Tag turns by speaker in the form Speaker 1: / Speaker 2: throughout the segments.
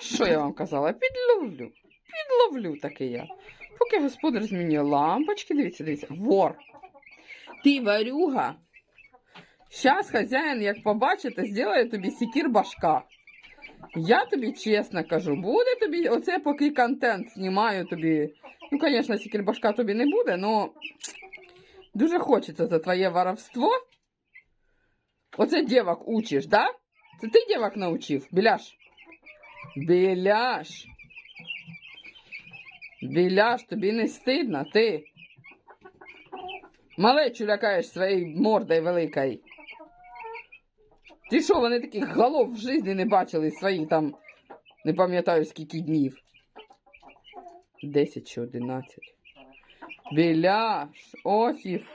Speaker 1: Що я вам казала? Підловлю. Підловлю таки я. Поки господар змінює лампочки, дивіться, дивіться, вор. Ти варюга. Щас хазяїн, як побачите, зробить тобі сікір башка. Я тобі чесно кажу, буде тобі оце поки контент знімаю тобі. Ну, звісно, сікір башка тобі не буде, але дуже хочеться за твоє воровство. Оце дівок учиш, да? Це ти дівок навчив, біляш? Біляш. Біляш, тобі не стидно, ти. Малечу лякаєш своєю мордою великою. Ти що, вони таких голов в житті не бачили свої там, не пам'ятаю скільки днів. 10 чи 11. Біляш, о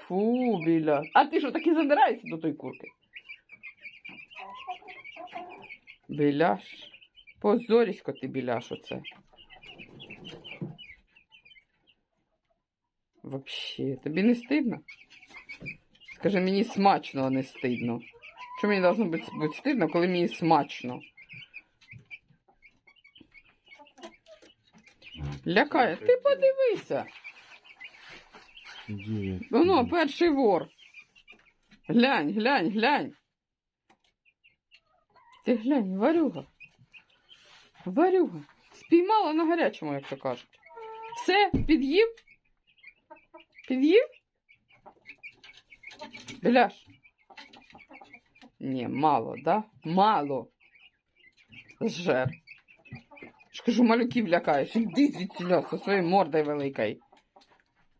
Speaker 1: фу, біляш. А ти що, таки задираєшся до тої курки? Біляш. Позорісько ти біляш оце. Вообще, тобі не стидно? Скажи, мені смачно, а не стидно. Що мені должно бути, бути стидно, коли мені смачно? Лякає. Ти подивися. Воно, перший вор. Глянь, глянь, глянь. Ти глянь, варюга. Варюга. Спіймала на гарячому, як то кажуть. Все, під'їв? Під'їв? Біляш. Ні, мало, да? Мало. Жер. Ж кажу, малюків лякаєш. Іди звідси зі своєю мордою великою.